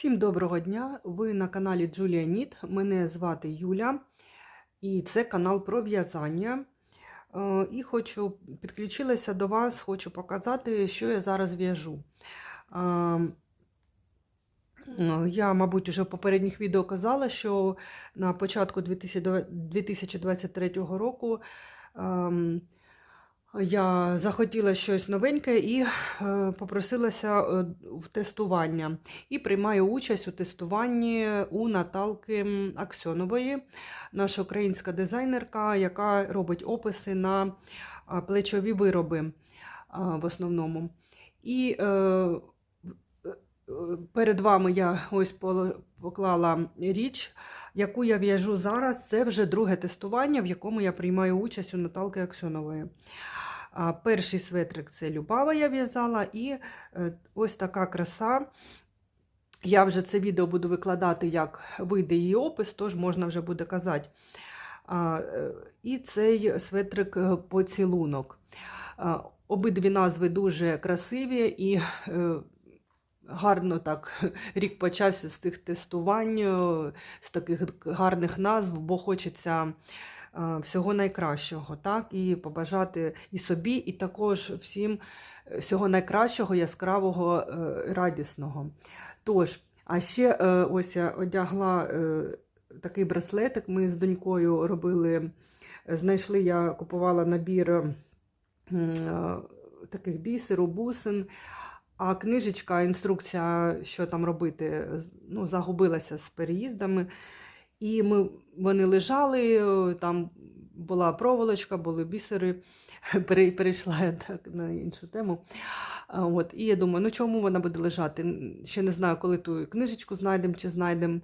Всім доброго дня! Ви на каналі Джулія Ніт. Мене звати Юля, і це канал про в'язання. Е, І хочу підключилася до вас, хочу показати, що я зараз в'яжу. Е, Я, мабуть, вже в попередніх відео казала, що на початку 2023 року ем, я захотіла щось новеньке і е, попросилася е, в тестування. І приймаю участь у тестуванні у Наталки Аксьонової, наша українська дизайнерка, яка робить описи на плечові вироби в основному. І е, е, перед вами я ось поклала річ, яку я в'яжу зараз. Це вже друге тестування, в якому я приймаю участь у Наталки Аксьонової. Перший светрик це Любава я в'язала, і е, ось така краса. Я вже це відео буду викладати, як вийде її опис, тож можна вже буде казати. Е, І цей светрик е, поцілунок. Обидві назви дуже красиві і гарно так рік почався з цих тестувань, е, з таких гарних назв, бо хочеться е, всього найкращого, так, і побажати і собі, і також всім е, всього найкращого, яскравого, радісного. Тож, а ще ось я одягла такий браслетик. Ми з донькою робили, знайшли, я купувала набір таких бісеру, бусин. А книжечка, інструкція, що там робити, ну, загубилася з переїздами. І ми, вони лежали, там була проволочка, були бісери. Перейшла я так на іншу тему. От, і я думаю, ну чому вона буде лежати? Ще не знаю, коли ту книжечку знайдемо чи знайдемо.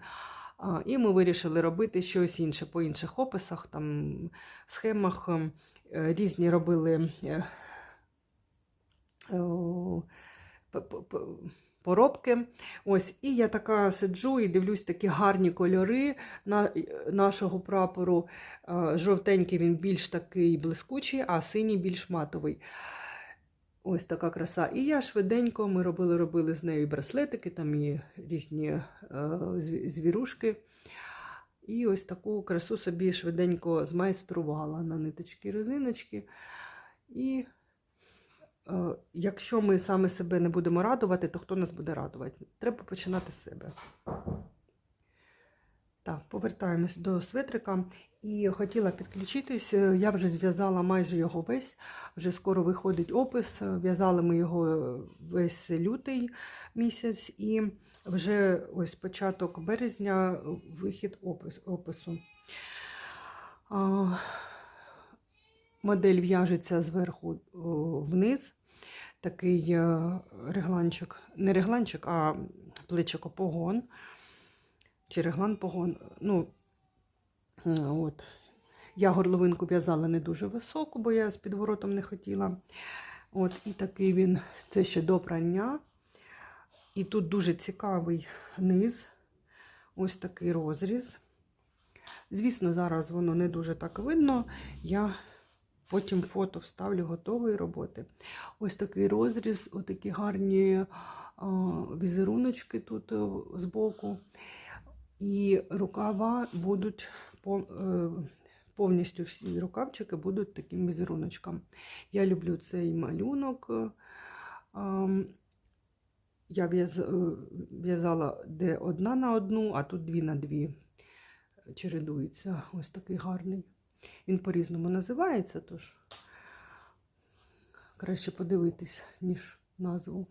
І ми вирішили робити щось інше по інших описах, там, схемах. ем, е, Різні робили е, поробки. Ось, і я така сиджу і дивлюсь такі гарні кольори на, нашого прапору. Е, Жовтенький він більш такий блискучий, а синій більш матовий. Ось така краса. І я швиденько ми робили, робили з нею і браслетики, там і різні е, звірушки. І ось таку красу собі швиденько змайструвала на ниточки резиночки. І е, якщо ми саме себе не будемо радувати, то хто нас буде радувати? Треба починати з себе. Так, повертаємось до светрика. І хотіла підключитись. е, Я вже зв'язала майже його весь. Вже скоро виходить опис. е, В'язали ми його е, весь лютий місяць, і вже ось початок березня е, вихід опис, опису. Модель в'яжеться зверху вниз. Такий е, регланчик, не регланчик, а плечикопогон. Чи реглан-погон. Ну, от. Я горловинку в'язала не дуже високу, бо я з підворотом не хотіла. От, і такий він, це ще до прання. І тут дуже цікавий низ. Ось такий розріз. Звісно, зараз воно не дуже так видно. Я потім фото вставлю готової роботи. Ось такий розріз, отакі гарні візеруночки тут е, збоку. І рукава будуть по- е, повністю всі рукавчики будуть таким візеруночком. Я люблю цей малюнок. Я е, в'язала де одна на одну, а тут дві на дві чередується. Ось такий гарний. Він по-різному називається, тож краще подивитись, ніж назву.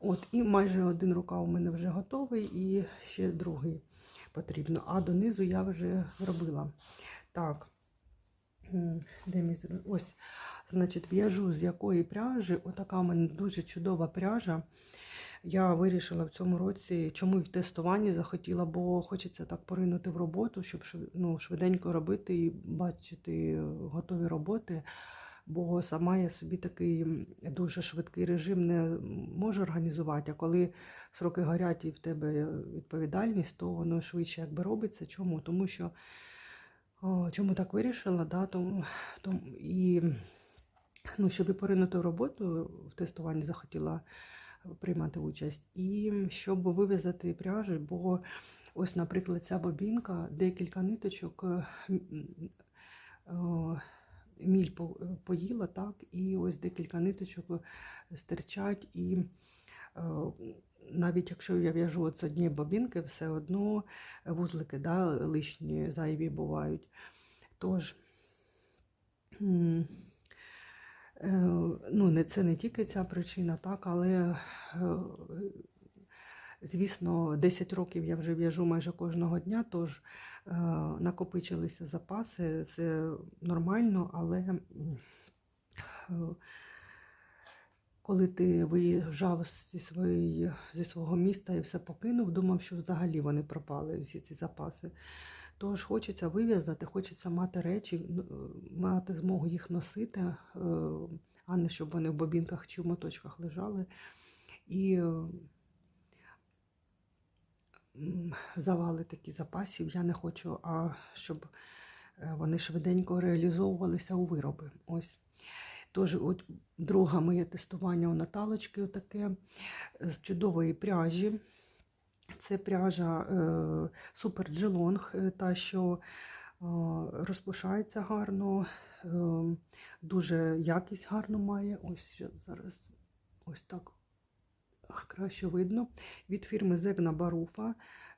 От, і майже один рукав у мене вже готовий, і ще другий потрібно. А донизу я вже зробила. Так, де мій Ось, значить, в'яжу з якої пряжі. Отака у мене дуже чудова пряжа. Я вирішила в цьому році, чому і в тестуванні захотіла, бо хочеться так поринути в роботу, щоб ну, швиденько робити і бачити готові роботи. Бо сама я собі такий дуже швидкий режим не можу організувати. А коли сроки горять і в тебе відповідальність, то воно швидше якби робиться. Чому? Тому що о, чому так вирішила, да, тому, тому, і ну, щоб і поринути в роботу в тестуванні захотіла приймати участь. І щоб вив'язати пряжу, бо ось, наприклад, ця бобінка, декілька ниточок е, е, міль поїла, так, і ось декілька ниточок стирчать. І е, навіть якщо я в'яжу от з однієї бобінки, все одно вузлики да, лишні зайві бувають. Тож, е, ну, не, це не тільки ця причина, так, але, е, звісно, 10 років я вже в'яжу майже кожного дня, тож е, накопичилися запаси, це нормально, але е, коли ти виїжджав зі, своєї, зі свого міста і все покинув, думав, що взагалі вони пропали, всі ці запаси. Тож хочеться вив'язати, хочеться мати речі, е, мати змогу їх носити, е, а не щоб вони в бобінках чи в моточках лежали. І е, завали такі запасів я не хочу, а щоб вони швиденько реалізовувалися у вироби. Ось. Тож, от друге моє тестування у Наталочки отаке з чудової пряжі. Це пряжа е, Gelong, е, та, що е, розпушається гарно, е, дуже якість гарно має. Ось зараз ось так краще видно. Від фірми Barufa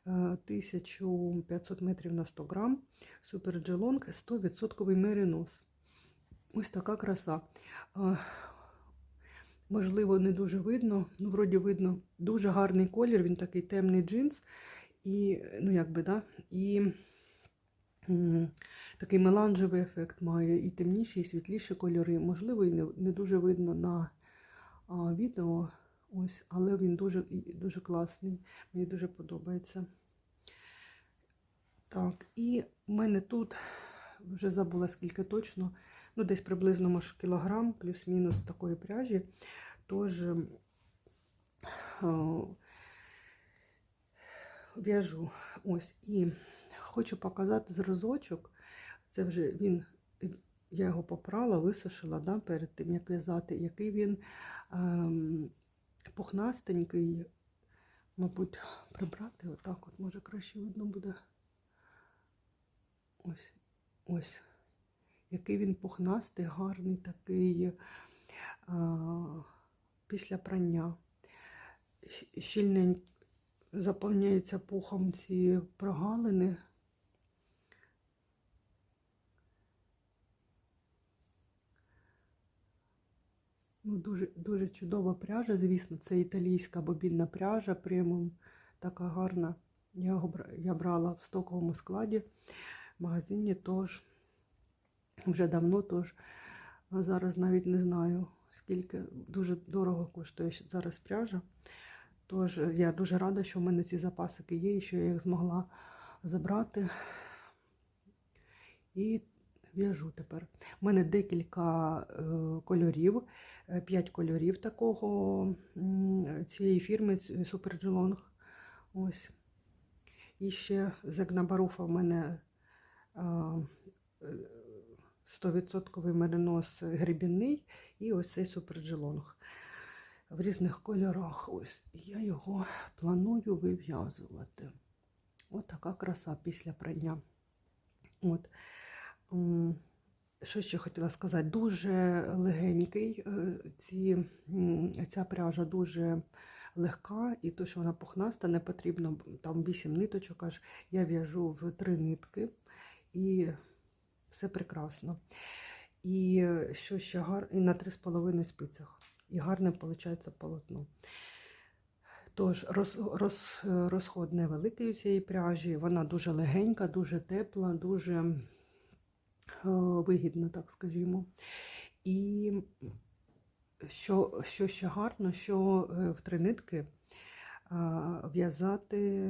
е, 1500 метрів на 100 грам. Super Gelong 100% меринос. Ось така краса. Можливо, не дуже видно. Ну, вроді видно, дуже гарний колір, він такий темний джинс. І, ну, якби, да, і такий меланжевий ефект має, і темніші, і світліші кольори. Можливо, і не, не дуже видно на а, відео. Ось, але він дуже, дуже класний. Мені дуже подобається. Так, і в мене тут вже забула скільки точно ну, десь приблизно може кілограм, плюс-мінус такої пряжі. Тож ем, в'яжу ось і хочу показати зразочок. Це вже він, я його попрала, висушила да, перед тим, як в'язати, який він ем, пухнастенький, мабуть, прибрати отак, от може краще видно буде. Ось, ось який він пухнастий, гарний такий а, після прання. Щільненько заповняються пухом ці прогалини. Ну, дуже, дуже чудова пряжа, звісно, це італійська бобінна пряжа, преміум, така гарна. Я, я брала в стоковому складі в магазині, тож вже давно, тож зараз навіть не знаю, скільки дуже дорого коштує зараз пряжа. Тож я дуже рада, що в мене ці запасики є і що я їх змогла забрати. І в'яжу тепер. У мене декілька е, кольорів, е, п'ять кольорів такого цієї фірми Gelong. Ось. І ще Zegna Barufa в мене е, 100% меринос гребінний і ось цей суперджелонг в різних кольорах. Ось я його планую вив'язувати. Ось така краса після прання. От. Що ще хотіла сказати? Дуже легенький. е, Ці, ця пряжа дуже легка, і то, що вона пухнаста, не потрібно там 8 ниточок, аж я в'яжу в 3 нитки. І все прекрасно. І е, що ще гарно, і на 3,5 спицях. І гарне виходить полотно. Тож роз, роз, розход невеликий у цієї пряжі, вона дуже легенька, дуже тепла, дуже е, вигідна, так скажімо. І що, що ще гарно, що е, в три нитки в'язати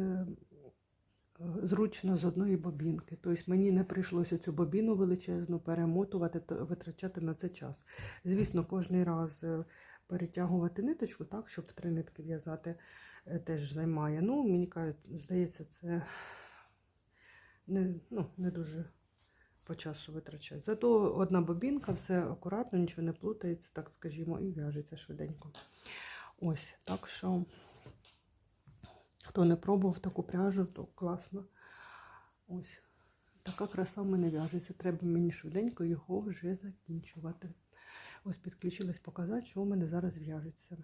зручно з одної бобінки. Тобто мені не прийшлося цю бобіну величезну перемотувати витрачати на це час. Звісно, кожен раз е, перетягувати ниточку, так, щоб три нитки в'язати, е, теж займає. Ну, мені кажуть, здається, це не, ну, не дуже по часу витрачає. Зато одна бобінка, все акуратно, нічого не плутається, так скажімо, і в'яжеться швиденько. Ось, так що, хто не пробував таку пряжу, то класно. Ось. Така краса в мене в'яжеться. Треба мені швиденько його вже закінчувати. Ось підключилась показати, що у мене зараз в'яжеться.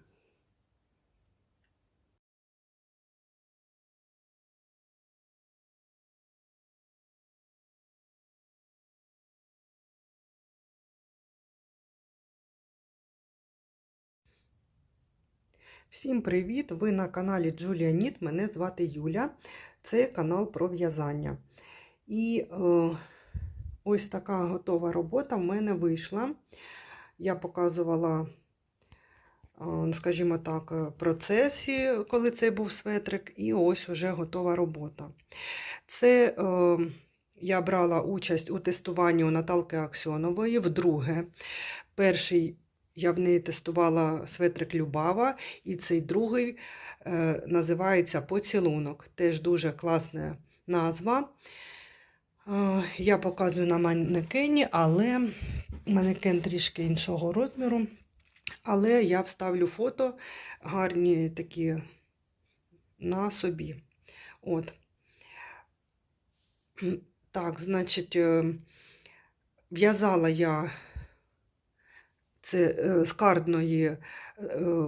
Всім привіт! Ви на каналі Джулія Ніт. Мене звати Юля. Це канал про в'язання. І е, ось така готова робота в мене вийшла. Я показувала, е, скажімо так, е, процесі, коли це був светрик, і ось уже готова робота. Це е, я брала участь у тестуванні у Наталки Аксьонової вдруге. Перший я в неї тестувала светрик Любава, і цей другий е, називається Поцілунок. Теж дуже класна назва. Е, я показую на манекені, але манекен трішки іншого розміру. Але я вставлю фото гарні такі на собі. От. Так, значить, е, в'язала я це е, з кардної е,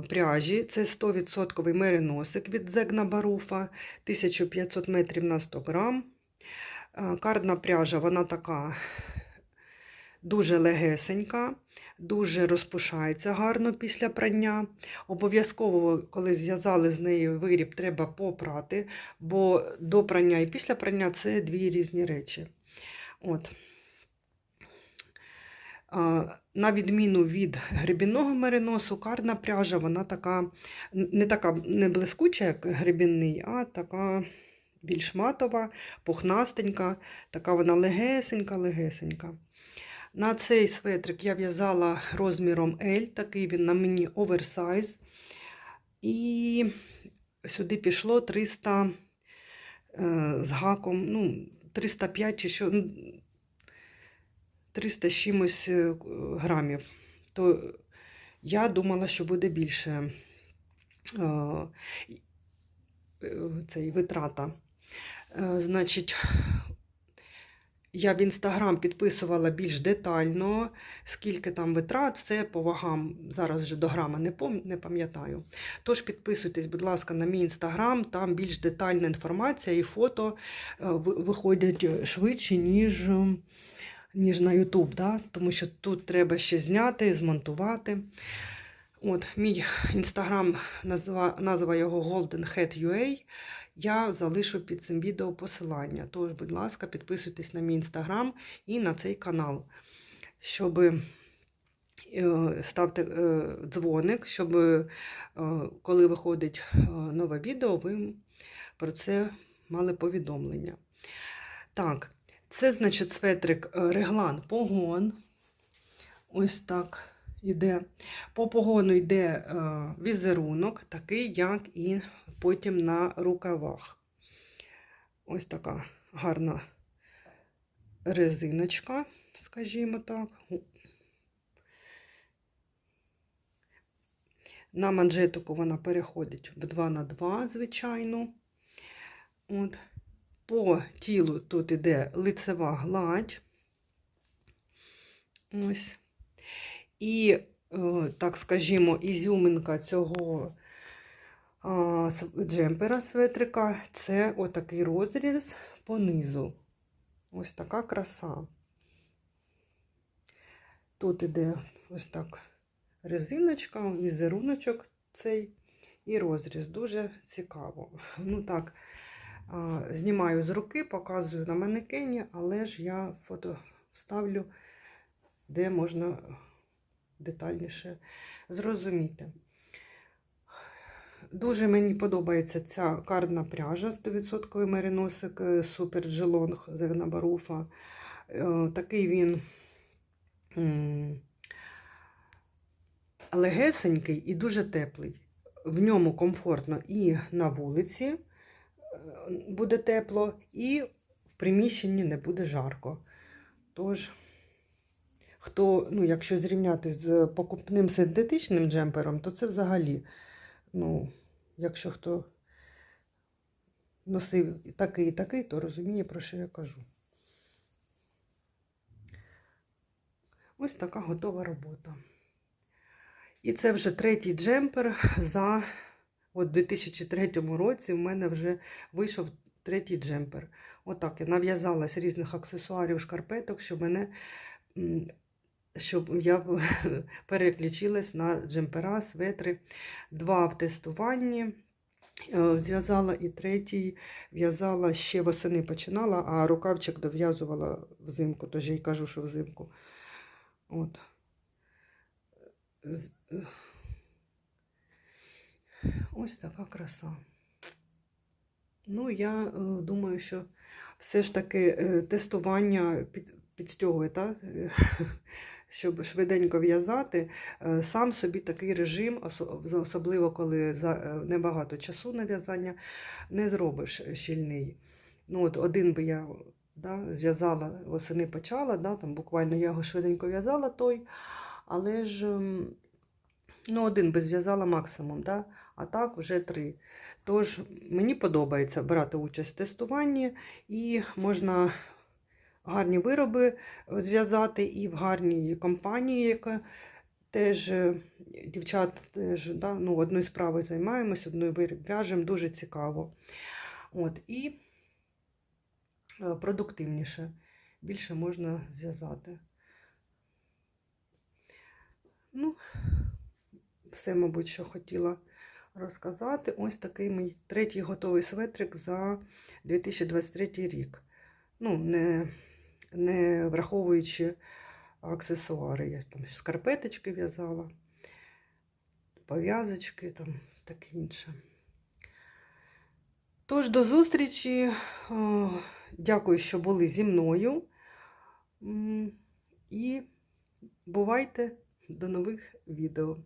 пряжі, це 100% мериносик від Зегна Баруфа, 1500 метрів на 100 грам. Е, Кардна пряжа, вона така дуже легесенька, дуже розпушається гарно після прання. Обов'язково, коли зв'язали з неї виріб, треба попрати, бо до прання і після прання це дві різні речі. От. На відміну від гребінного мериносу, карна пряжа, вона така не така не блискуча, як гребінний, а така більш матова, пухнастенька, така вона легесенька-легесенька. На цей светрик я в'язала розміром L, такий він на мені оверсайз. І сюди пішло 300 е, з гаком, ну, 305 чи що. 300 з чимось е, грамів, то я думала, що буде більше е, цей витрата. Е, Значить, я в інстаграм підписувала більш детально, скільки там витрат, все по вагам. Зараз вже до грама не пам'ятаю. Тож підписуйтесь, будь ласка, на мій інстаграм, там більш детальна інформація і фото е, виходять швидше, ніж ніж на YouTube, да? тому що тут треба ще зняти, змонтувати. От, Мій інстаграм, назва, його Golden Head UA. Я залишу під цим відео посилання. Тож, будь ласка, підписуйтесь на мій інстаграм і на цей канал, щоб е, ставте е, дзвоник, щоб е, коли виходить нове відео, ви про це мали повідомлення. Так, це, значить, светрик е, реглан погон. Ось так іде. По погону йде е, візерунок, такий, як і потім на рукавах. Ось така гарна резиночка, скажімо так. На манжетику вона переходить в 2 на 2, звичайно. От. По тілу тут іде лицева гладь. Ось. І, е, так скажімо, ізюминка цього джемпера светрика це отакий розріз по низу. Ось така краса. Тут іде ось так резиночка, візеруночок цей і розріз. Дуже цікаво. Ну так, Знімаю з руки, показую на манекені, але ж я фото вставлю, де можна детальніше зрозуміти. Дуже мені подобається ця кардна пряжа 100% мериносик Супер Джелонг Зернабаруфа. Такий він легесенький і дуже теплий. В ньому комфортно і на вулиці буде тепло, і в приміщенні не буде жарко. Тож, хто, ну, якщо зрівняти з покупним синтетичним джемпером, то це взагалі Ну, якщо хто носив такий і такий, то розуміє, про що я кажу. Ось така готова робота. І це вже третій джемпер за от у 2003 році в мене вже вийшов третій джемпер. Отак я нав'язалась різних аксесуарів, шкарпеток, щоб мене щоб я переключилась на джемпера, светри. Два в тестуванні е, зв'язала і третій в'язала ще восени починала, а рукавчик дов'язувала взимку, тож я й кажу, що взимку. От. Ось така краса. Ну, я е, думаю, що все ж таки е, тестування під, підстягує, так? щоб швиденько в'язати. Е, Сам собі такий режим, осо- особливо коли за небагато часу на в'язання, не зробиш щільний. Ну, от один би я да, зв'язала, восени почала, да, там буквально я його швиденько в'язала той, але ж ем, ну, один би зв'язала максимум, да, а так вже три. Тож мені подобається брати участь в тестуванні і можна гарні вироби зв'язати і в гарній компанії, яка теж е, дівчат теж да, ну, одною справою займаємось, одною в'яжемо, дуже цікаво. От, і е, продуктивніше. Більше можна зв'язати. Ну, все, мабуть, що хотіла розказати. Ось такий мій третій готовий светрик за 2023 рік. Ну, не, не враховуючи аксесуари. Я там шкарпеточки в'язала, пов'язочки там таке інше. Тож, до зустрічі. Дякую, що були зі мною. І бувайте до нових відео.